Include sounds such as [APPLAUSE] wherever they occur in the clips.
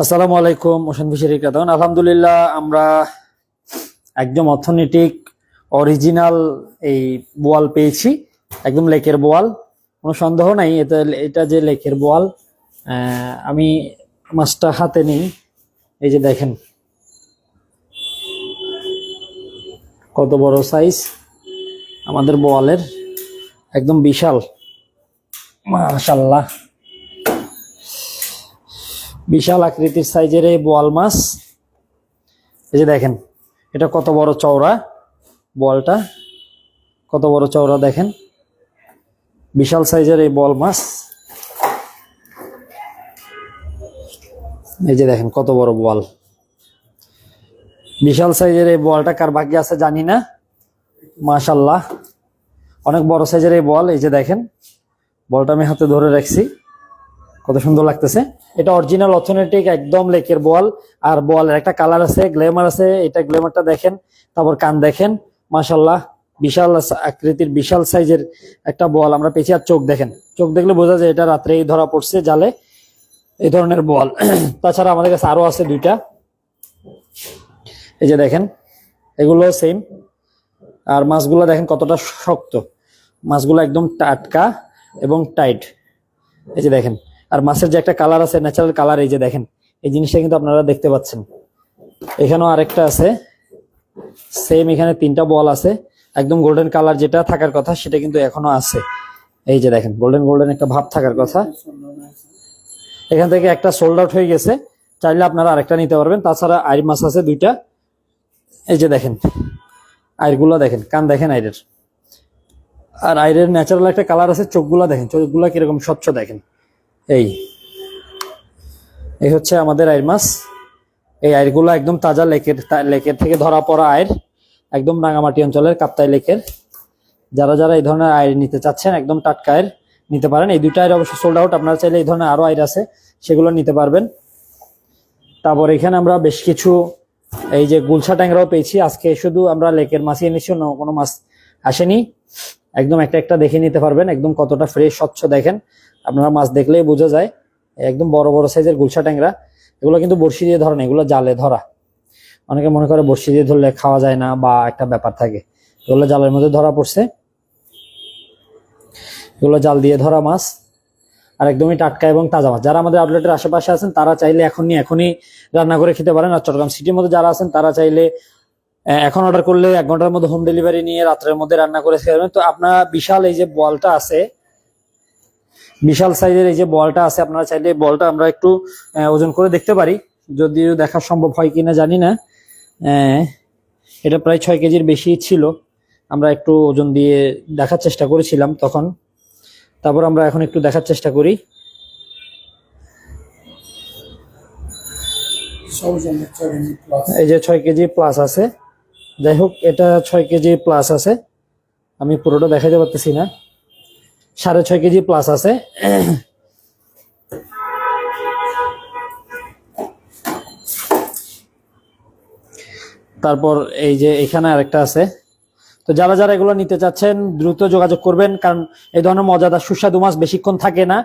আসসালামু আলাইকুম, ocean fishery Kadan আলহামদুলিল্লাহ, আমরা একদম অর্থনৈতিক অরিজিনাল এই বোয়াল পেয়েছি, একদম লেকের বোয়াল। কোনো সন্দেহ নাই, এটা এটা যে লেকের বোয়াল আমি মাছটা হাতে নেই। এই যে দেখেন, কত বড় সাইজ আমাদের বোয়ালের, একদম বিশাল। মাশাল্লাহ বিশাল আকৃতির সাইজের এই বোয়াল মাছ। এই যে দেখেন, এটা কত বড় চওড়া বলটা কত বড় চওড়া দেখেন, বিশাল সাইজের এই বল মাছ। এই যে দেখেন, কত বড় বল বিশাল সাইজের এই বলটা কার ভাগ্যে আছে জানি না, মাশাল্লাহ। অনেক বড় সাইজের এই বল এই যে দেখেন বলটা আমি হাতে ধরে রাখছি। কত সুন্দর লাগতেছে। এটা অরিজিনাল অর্থনৈতিক একদম লেকের বল আর বলের একটা কালার আছে গ্লেমার আছে। এটা গ্লেমারটা দেখেন, তারপর কান দেখেন। মাশাল্লাহ বিশাল আকৃতির, বিশাল সাইজের একটা বল আমরা পেয়েছি আর চোখ দেখেন। চোখ দেখলে বোঝা যায় এটা রাত্রেই ধরা পড়ছে জালে। এই ধরনের বল [CLEARS THROAT] তাছাড়া আমাদের কাছে আরও আছে দুইটা। এই যে দেখেন এগুলো সেম আর মাছগুলো দেখেন কতটা শক্ত। মাছগুলো একদম টাটকা এবং টাইট এই যে দেখেন আর মাছের যে একটা কালার আছে ন্যাচারাল কালার এই যে দেখেন, এই জিনিসটা কিন্তু আপনারা দেখতে পাচ্ছেন। এখানেও আরেকটা আছে সেম এখানে তিনটা বল আছে। একদম গোল্ডেন কালার যেটা থাকার কথা, সেটা কিন্তু এখনও আছে। এই যে দেখেন গোল্ডেন গোল্ডেন একটা ভাব থাকার কথা। এখান থেকে একটা সোল্ড আউট হয়ে গেছে, চাইলে আপনারা আরেকটা নিতে পারবেন। তাছাড়া আইর মাছ আছে দুইটা। এই যে দেখেন আইরগুলো দেখেন, কান দেখেন আইরের আর আইরের ন্যাচারাল একটা কালার আছে, চোখগুলা দেখেন, চোখগুলা কীরকম স্বচ্ছ দেখেন। এই। এই হচ্ছে আমাদের আইর মাছ। এই আইরগুলো একদম তাজা লেকের লেকের থেকে ধরা পড়া আয়ের একদম রাঙামাটি অঞ্চলের কাপ্তাই লেকের। যারা যারা এই ধরনের আইর নিতে চাচ্ছেন, একদম টাটকা আয়ের নিতে পারেন। এই দুইটা আয়ের অবশ্য সোল্ড আউট আপনারা চাইলে এই ধরনের আরও আইর আছে, সেগুলো নিতে পারবেন। তারপর এখানে আমরা বেশ কিছু, এই যে গুলশা ট্যাংরাও পেয়েছি। আজকে শুধু আমরা লেকের মাছই এনেছি, অন্য কোনো মাছ আসেনি। একদম একটা একটা দেখে নিতে পারবেন, একদম কতটা ফ্রেশ স্বচ্ছ দেখেন। আপনারা মাছ দেখলেই বোঝা যায়, একদম বড় বড় সাইজের গুলশা ট্যাংরা। এগুলো কিন্তু বড়শি দিয়ে ধরে না, এগুলো জালে ধরা। অনেকে মনে করে বড়শি দিয়ে ধরলে খাওয়া যায় না বা একটা ব্যাপার থাকে। এগুলো জালের মধ্যে ধরা পড়ছে। এগুলো জাল দিয়ে ধরা মাছ। আর একদমই টাটকা এবং তাজা মাছ। যারা আমাদের আউটলেটের আশেপাশে আছেন, তারা চাইলে এখনই এখনই রান্না করে খেতে পারেন। আর চট্টগ্রাম সিটির মধ্যে যারা আছেন, তারা চাইলে এখন অর্ডার করলে এক ঘণ্টার মধ্যে হোম ডেলিভারি নিয়ে রাত্রের মধ্যে রান্না করে খেতে পারবেন। তো আপনারা বিশাল এই যে বলটা আছে বিশাল সাইজের এই যে বলটা আছে, আপনারা চাইলে বলটা আমরা একটু ওজন করে দেখতে পারি। যদিও দেখা সম্ভব হয় কিনা জানি না। এটা প্রায় ছয় কেজির বেশি ছিল। আমরা একটু ওজন দিয়ে দেখার চেষ্টা করেছিলাম তখন। তারপর আমরা এখন একটু দেখার চেষ্টা করি। এই যে ছয় কেজি প্লাস আছে। যাই হোক, এটা ছয় কেজি প্লাস আছে। আমি পুরোটা দেখাতে পারতেছি না। সাড়ে ছয় কেজি প্লাস আছে। তারপর এই যে এখানে আরেকটা আছে। তো যারা যারা এগুলো নিতে চাচ্ছেন, দ্রুত যোগাযোগ করবেন, কারণ এই ধরনের মজাদার সুস্বাদু মাছ বেশিক্ষণ থাকে না।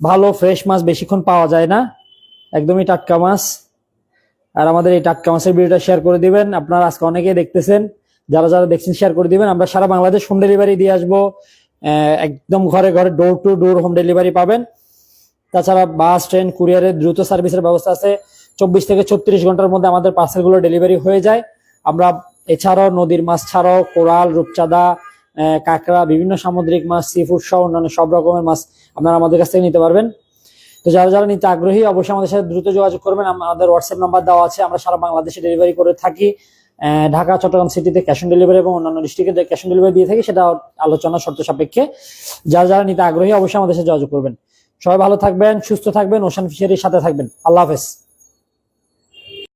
ভালো ফ্রেশ মাছ বেশিক্ষণ পাওয়া যায় না। একদমই টাটকা মাছ। আর আমাদের এই টাটকা মাছের ভিডিওটা শেয়ার করে দিবেন। আপনারা আজকে অনেকেই দেখতেছেন। যারা যারা দেখছেন শেয়ার করে দিবেন। আমরা সারা বাংলাদেশ হোম ডেলিভারি দিয়ে আসব। একদম ঘরে ঘরে door to door home delivery পাবেন। তাছাড়া বাস, ট্রেন কুরিয়ারের দ্রুত সার্ভিসের ব্যবস্থা আছে। চব্বিশ থেকে ছত্রিশ ঘণ্টার মধ্যে আমাদের পার্সেলগুলো ডেলিভারি হয়ে যায়। আমরা এছাড়াও নদীর মাছ ছাড়াও কোরাল, রূপচাঁদা কাঁকড়া, বিভিন্ন সামুদ্রিক মাছ সি ফুড সহ অন্যান্য সব রকমের মাছ আপনারা আমাদের কাছ থেকে নিতে পারবেন। তো যারা যারা নিতে আগ্রহী, অবশ্যই আমাদের সাথে দ্রুত যোগাযোগ করবেন। আমাদের হোয়াটসঅ্যাপ নাম্বার দেওয়া আছে। আমরা সারা বাংলাদেশে ডেলিভারি করে থাকি। ঢাকা, চট্টগ্রাম সিটিতে ক্যাশ অন ডেলিভারি এবং অন্যান্য ডিস্ট্রিক্টে ক্যাশ অন ডেলিভারি দিয়ে থাকি, সেটা আলোচনা শর্ত সাপেক্ষে। যারা যারা নিতে আগ্রহী অবশ্যই আমাদের সাথে যোগাযোগ করবেন। সবাই ভালো থাকবেন, সুস্থ থাকবেন, ওশান ফিশারির সাথে থাকবেন। আল্লাহ হাফেজ।